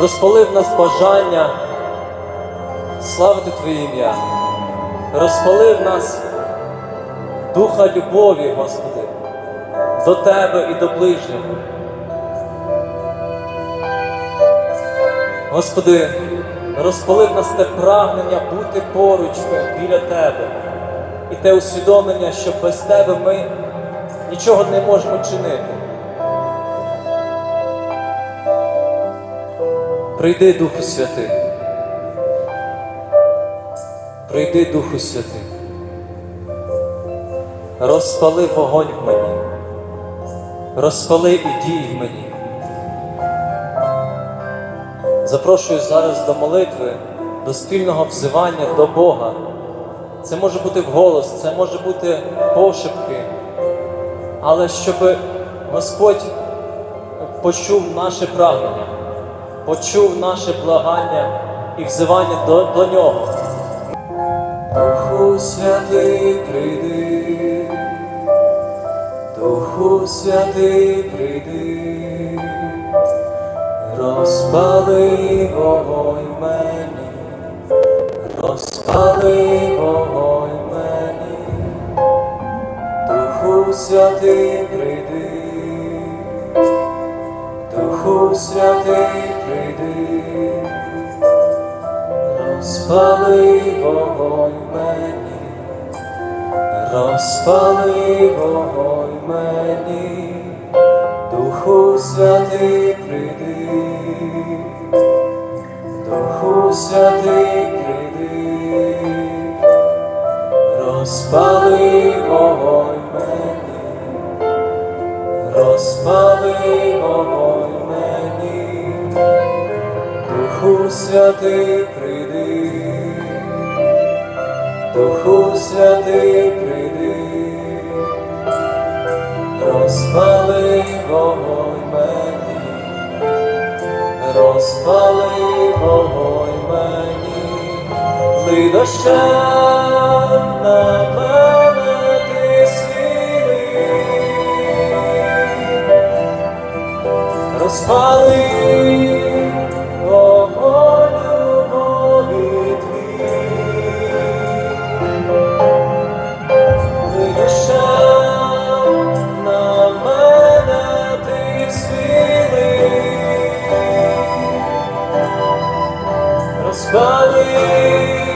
розпалив нас бажання славити Твоє ім'я, розпалив нас духа любові, Господи, до Тебе і до ближнього. Господи, розпалив нас те прагнення бути поруч біля Тебе і те усвідомлення, що без Тебе ми нічого не можемо чинити. Прийди, Духу Святий. Прийди, Духу Святий. Розпали вогонь в мені. Розпали і дій в мені. Запрошую зараз до молитви, до спільного взивання до Бога. Це може бути вголос, це може бути пошепки, але щоб Господь почув наше прагнення, почув наше благання і взивання до, до нього. Духу святий прийди, Духу святий прийди, розпали вогонь мені, розпали вогонь мені, Духу святий прийди, Духу святий прийди, розпали вогонь мені, розпали вогонь мені, Духу святий прийди, Духу святий Духу святий прийди, Духу святий прийди, розпали вогонь мені, розпали вогонь мені, ли дощем на мене ти свіли, розпали розпали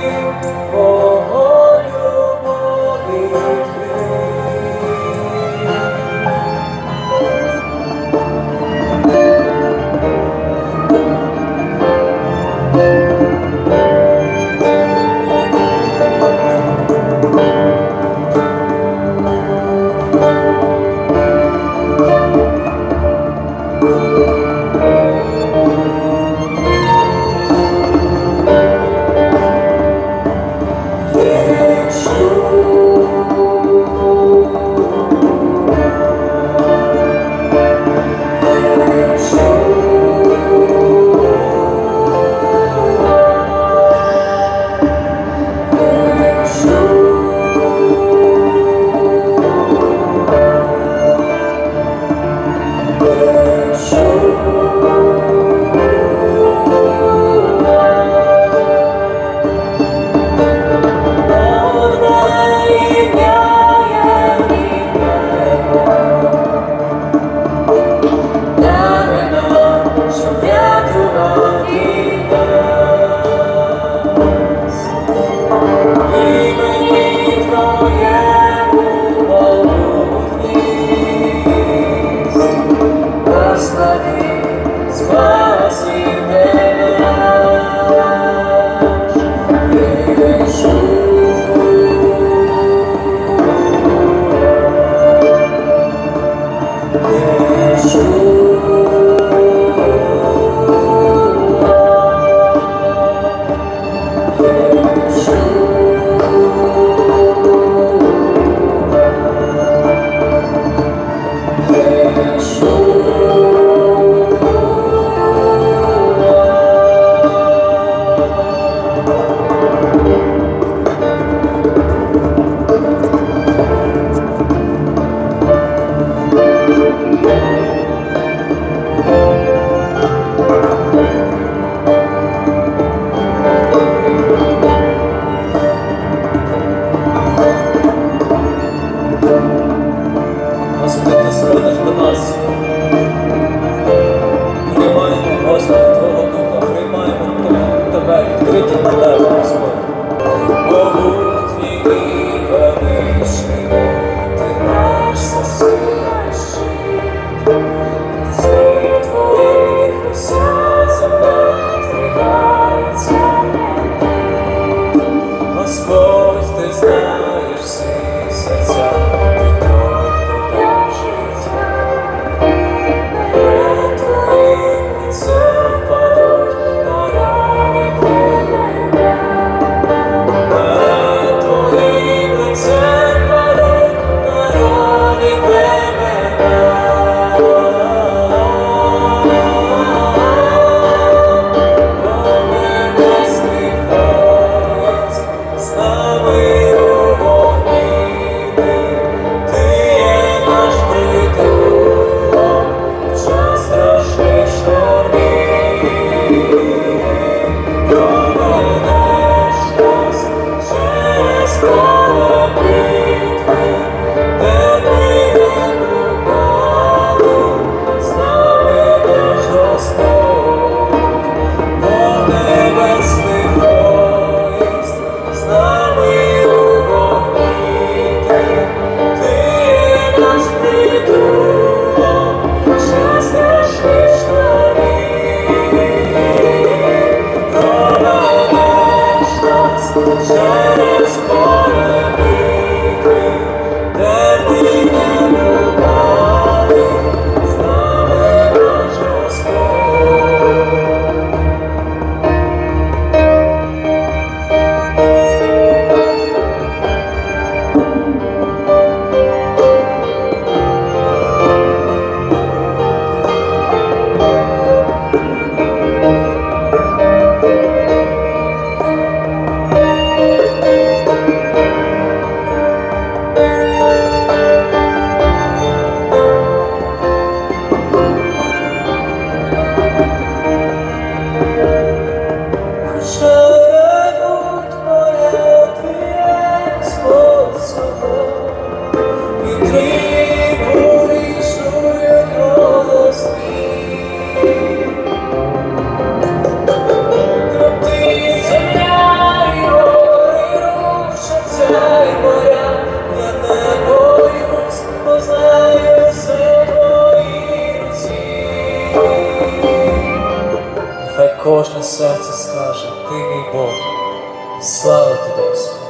кожне серце скаже, ти мій Бог, слава тобі, Господь.